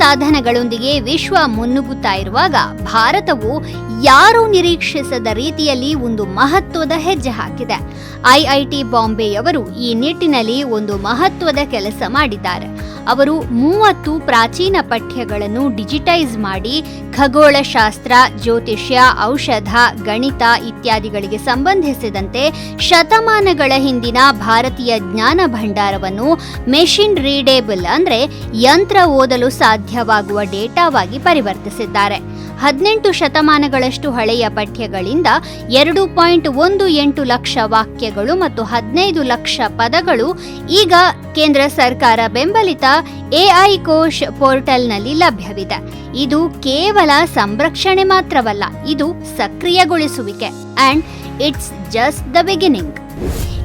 ಸಾಧನಗಳೊಂದಿಗೆ ವಿಶ್ವ ಮುನ್ನುಗ್ಗುತ್ತಾ ಇರುವಾಗ ಭಾರತವು ಯಾರೂ ನಿರೀಕ್ಷಿಸದ ರೀತಿಯಲ್ಲಿ ಒಂದು ಮಹತ್ವದ ಹೆಜ್ಜೆ ಹಾಕಿದೆ. ಐಐಟಿ ಬಾಂಬೆಯವರು ಈ ನಿಟ್ಟಿನಲ್ಲಿ ಒಂದು ಮಹತ್ವದ ಕೆಲಸ ಮಾಡಿದ್ದಾರೆ. ಅವರು ಮೂವತ್ತು ಪ್ರಾಚೀನ ಪಠ್ಯಗಳನ್ನು ಡಿಜಿಟೈಸ್ ಮಾಡಿ ಖಗೋಳಶಾಸ್ತ್ರ, ಜ್ಯೋತಿಷ್ಯ, ಔಷಧ, ಗಣಿತ ಇತ್ಯಾದಿಗಳಿಗೆ ಸಂಬಂಧಿಸಿದಂತೆ ಶತಮಾನಗಳ ಹಿಂದಿನ ಭಾರತೀಯ ಜ್ಞಾನ ಭಂಡಾರವನ್ನು ಮೆಷಿನ್ ರೀಡೇಬಲ್ ಅಂದರೆ ಯಂತ್ರ ಓದಲು ಸಾಧ್ಯವಾಗುವ ಡೇಟಾವಾಗಿ ಪರಿವರ್ತಿಸಿದ್ದಾರೆ. ಹದಿನೆಂಟು ಶತಮಾನಗಳಷ್ಟು ಹಳೆಯ ಪಠ್ಯಗಳಿಂದ ಎರಡು ಪಾಯಿಂಟ್ ಒಂದು ಎಂಟು ಲಕ್ಷ ವಾಕ್ಯಗಳು ಮತ್ತು ಹದಿನೈದು ಲಕ್ಷ ಪದಗಳು ಈಗ ಕೇಂದ್ರ ಸರ್ಕಾರ ಬೆಂಬಲಿತ ಎಐ ಕೋಶ್ ಪೋರ್ಟಲ್ನಲ್ಲಿ ಲಭ್ಯವಿದೆ. ಇದು ಕೇವಲ ಸಂರಕ್ಷಣೆ ಮಾತ್ರವಲ್ಲ, ಇದು ಸಕ್ರಿಯಗೊಳಿಸುವಿಕೆ. And it's just the beginning.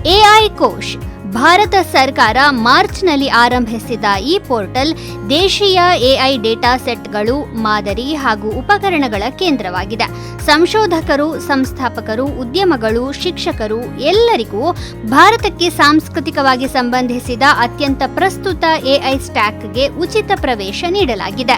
AI Kosh Bharat ಸರ್ಕಾರ ಮಾರ್ಚ್ನಲ್ಲಿ ಆರಂಭಿಸಿದ ಈ ಪೋರ್ಟಲ್ ದೇಶೀಯ ಎಐ ಡೇಟಾ ಸೆಟ್ಗಳು, ಮಾದರಿ ಹಾಗೂ ಉಪಕರಣಗಳ ಕೇಂದ್ರವಾಗಿದೆ. ಸಂಶೋಧಕರು, ಸಂಸ್ಥಾಪಕರು, ಉದ್ಯಮಗಳು, ಶಿಕ್ಷಕರು ಎಲ್ಲರಿಗೂ ಭಾರತಕ್ಕೆ ಸಾಂಸ್ಕೃತಿಕವಾಗಿ ಸಂಬಂಧಿಸಿದ ಅತ್ಯಂತ ಪ್ರಸ್ತುತ ಎಐ ಸ್ಟ್ಯಾಕ್ಗೆ ಉಚಿತ ಪ್ರವೇಶ ನೀಡಲಾಗಿದೆ.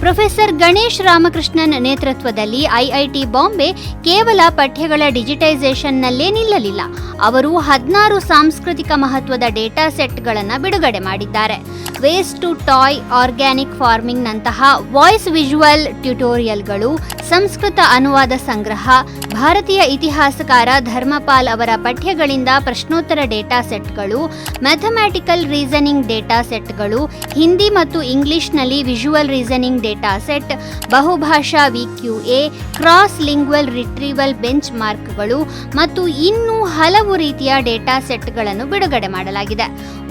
ಪ್ರೊಫೆಸರ್ ಗಣೇಶ್ ರಾಮಕೃಷ್ಣನ್ ನೇತೃತ್ವದಲ್ಲಿ ಐಐಟಿ ಬಾಂಬೆ ಕೇವಲ ಪಠ್ಯಗಳ ಡಿಜಿಟೈಸೇಷನ್ನಲ್ಲೇ ನಿಲ್ಲಲಿಲ್ಲ. ಅವರು ಹದಿನಾರು ಸಾಂಸ್ಕೃತಿಕ ಮಹತ್ವದ ಡೇಟಾ ಸೆಟ್ಗಳನ್ನು ಬಿಡುಗಡೆ ಮಾಡಿದ್ದಾರೆ. ವೇಸ್ಟ್ ಟು ಟಾಯ್ ಆರ್ಗ್ಯಾನಿಕ್ ಫಾರ್ಮಿಂಗ್ನಂತಹ ವಾಯ್ಸ್ ವಿಜುವಲ್ ಟ್ಯುಟೋರಿಯಲ್ಗಳು, ಸಂಸ್ಕೃತ ಅನುವಾದ ಸಂಗ್ರಹ, ಭಾರತೀಯ ಇತಿಹಾಸಕಾರ ಧರ್ಮಪಾಲ್ ಅವರ ಪಠ್ಯಗಳಿಂದ ಪ್ರಶ್ನೋತ್ತರ ಡೇಟಾ ಸೆಟ್ಗಳು, ಮ್ಯಾಥಮ್ಯಾಟಿಕಲ್ ರೀಸನಿಂಗ್ ಡೇಟಾ ಸೆಟ್ಗಳು, ಹಿಂದಿ ಮತ್ತು ಇಂಗ್ಲಿಷ್ನಲ್ಲಿ ವಿಜುವಲ್ ರೀಸನಿಂಗ್ ಡೇಟಾ ಸೆಟ್, ಬಹುಭಾಷಾ VQA cross lingual retrieval bench ಮಾರ್ಕ್ಗಳು ಮತ್ತು ಇನ್ನೂ ಹಲವು ರೀತಿಯ ಡೇಟಾ ಸೆಟ್ಗಳನ್ನು ಬಿಡುಗಡೆ ಮಾಡಲಾಗಿದೆ.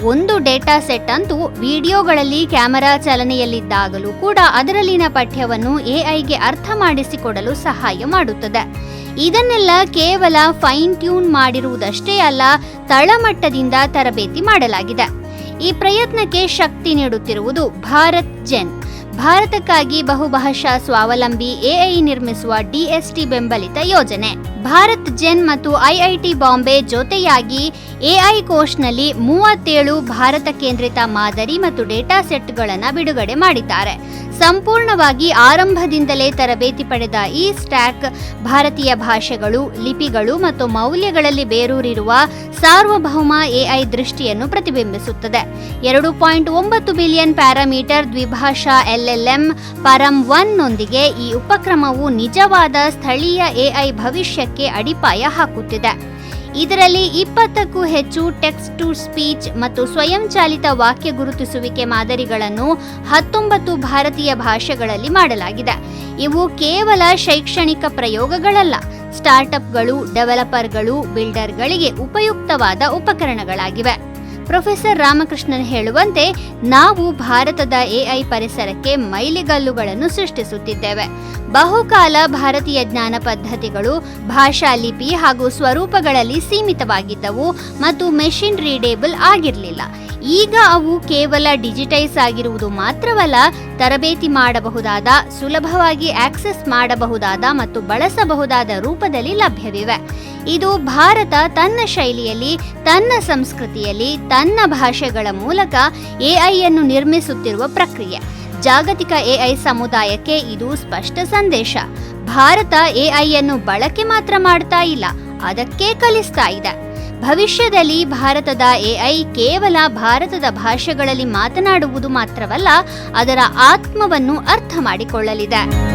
ಒಂದು ಡೇಟಾ ಸೆಟ್ ಅಂತೂ ವಿಡಿಯೋಗಳಲ್ಲಿ ಕ್ಯಾಮೆರಾ ಚಲನೆಯಲ್ಲಿದ್ದಾಗಲೂ ಕೂಡ ಅದರಲ್ಲಿನ ಪಠ್ಯವನ್ನು ಎಐಗೆ ಅರ್ಥ ಮಾಡಿಸಿಕೊಡಲು ಸಹಾಯ ಮಾಡುತ್ತದೆ. ಇದನ್ನೆಲ್ಲ ಕೇವಲ ಫೈನ್ ಟ್ಯೂನ್ ಮಾಡಿರುವುದಷ್ಟೇ ಅಲ್ಲ, ತಳಮಟ್ಟದಿಂದ ತರಬೇತಿ ಮಾಡಲಾಗಿದೆ. ಈ ಪ್ರಯತ್ನಕ್ಕೆ ಶಕ್ತಿ ನೀಡುತ್ತಿರುವುದು ಭಾರತ್ ಜೆನ್. ಭಾರತಕ್ಕಾಗಿ ಬಹುಭಾಷಾ ಸ್ವಾವಲಂಬಿ ಎಐ ನಿರ್ಮಿಸುವ ಡಿಎಸ್ಟಿ ಬೆಂಬಲಿತ ಯೋಜನೆ. ಭಾರತ್ ಜೆನ್ ಮತ್ತು ಐಐಟಿ ಬಾಂಬೆ ಜೊತೆಯಾಗಿ ಎಐ ಕೋರ್ಸ್ನಲ್ಲಿ ಮೂವತ್ತೇಳು ಭಾರತ ಕೇಂದ್ರಿತ ಮಾದರಿ ಮತ್ತು ಡೇಟಾ ಸೆಟ್ಗಳನ್ನು ಬಿಡುಗಡೆ ಮಾಡಿದ್ದಾರೆ. ಸಂಪೂರ್ಣವಾಗಿ ಆರಂಭದಿಂದಲೇ ತರಬೇತಿ ಪಡೆದ ಈ ಸ್ಟ್ಯಾಕ್ ಭಾರತೀಯ ಭಾಷೆಗಳು, ಲಿಪಿಗಳು ಮತ್ತು ಮೌಲ್ಯಗಳಲ್ಲಿ ಬೇರೂರಿರುವ ಸಾರ್ವಭೌಮ ಎಐ ದೃಷ್ಟಿಯನ್ನು ಪ್ರತಿಬಿಂಬಿಸುತ್ತದೆ. ಎರಡು ಪಾಯಿಂಟ್ ಒಂಬತ್ತು ಬಿಲಿಯನ್ ಪ್ಯಾರಾಮೀಟರ್ ದ್ವಿಭಾಷಾ ಎಲ್ಎಲ್ಎಂ ಪರಂ ಒನ್ನೊಂದಿಗೆ ಈ ಉಪಕ್ರಮವು ನಿಜವಾದ ಸ್ಥಳೀಯ ಎಐ ಭವಿಷ್ಯಕ್ಕೆ ಅಡಿಪಾಯ ಹಾಕುತ್ತಿದೆ. ಇದರಲ್ಲಿ ಇಪ್ಪತ್ತಕ್ಕೂ ಹೆಚ್ಚು ಟೆಕ್ಸ್ಟ್ ಟು ಸ್ಪೀಚ್ ಮತ್ತು ಸ್ವಯಂಚಾಲಿತ ವಾಕ್ಯ ಗುರುತಿಸುವಿಕೆ ಮಾದರಿಗಳನ್ನು ಹತ್ತೊಂಬತ್ತು ಭಾರತೀಯ ಭಾಷೆಗಳಲ್ಲಿ ಮಾಡಲಾಗಿದೆ. ಇವು ಕೇವಲ ಶೈಕ್ಷಣಿಕ ಪ್ರಯೋಗಗಳಲ್ಲ ಸ್ಟಾರ್ಟ್ಅಪ್ಗಳು ಡೆವಲಪರ್ಗಳು ಬಿಲ್ಡರ್ಗಳಿಗೆ ಉಪಯುಕ್ತವಾದ ಉಪಕರಣಗಳಾಗಿವೆ. ಪ್ರೊಫೆಸರ್ ರಾಮಕೃಷ್ಣನ್ ಹೇಳುವಂತೆ ನಾವು ಭಾರತದ ಎಐ ಪರಿಸರಕ್ಕೆ ಮೈಲಿಗಲ್ಲುಗಳನ್ನು ಸೃಷ್ಟಿಸುತ್ತಿದ್ದೇವೆ. ಬಹುಕಾಲ ಭಾರತೀಯ ಜ್ಞಾನ ಪದ್ಧತಿಗಳು, ಭಾಷಾ ಲಿಪಿ ಹಾಗೂ ಸ್ವರೂಪಗಳಲ್ಲಿ ಸೀಮಿತವಾಗಿದ್ದವು ಮತ್ತು ಮೆಷಿನ್ ರೀಡೇಬಲ್ ಆಗಿರಲಿಲ್ಲ. ಈಗ ಅವು ಕೇವಲ ಡಿಜಿಟೈಸ್ ಆಗಿರುವುದು ಮಾತ್ರವಲ್ಲ, ತರಬೇತಿ ಮಾಡಬಹುದಾದ, ಸುಲಭವಾಗಿ ಆಕ್ಸೆಸ್ ಮಾಡಬಹುದಾದ ಮತ್ತು ಬಳಸಬಹುದಾದ ರೂಪದಲ್ಲಿ ಲಭ್ಯವಿವೆ. ಇದು ಭಾರತ ತನ್ನ ಶೈಲಿಯಲ್ಲಿ, ತನ್ನ ಸಂಸ್ಕೃತಿಯಲ್ಲಿ, ತನ್ನ ಭಾಷೆಗಳ ಮೂಲಕ ಎಐ ಅನ್ನು ನಿರ್ಮಿಸುತ್ತಿರುವ ಪ್ರಕ್ರಿಯೆ. ಜಾಗತಿಕ ಎಐ ಸಮುದಾಯಕ್ಕೆ ಇದು ಸ್ಪಷ್ಟ ಸಂದೇಶ. ಭಾರತ ಎಐ ಅನ್ನು ಬಳಕೆ ಮಾತ್ರ ಮಾಡ್ತಾ ಇಲ್ಲ, ಅದಕ್ಕೆ ಕಲಿಸ್ತಾ ಇದೆ. ಭವಿಷ್ಯದಲ್ಲಿ ಭಾರತದ ಎಐ ಕೇವಲ ಭಾರತದ ಭಾಷೆಗಳಲ್ಲಿ ಮಾತನಾಡುವುದು ಮಾತ್ರವಲ್ಲ, ಅದರ ಆತ್ಮವನ್ನು ಅರ್ಥ ಮಾಡಿಕೊಳ್ಳಲಿದೆ.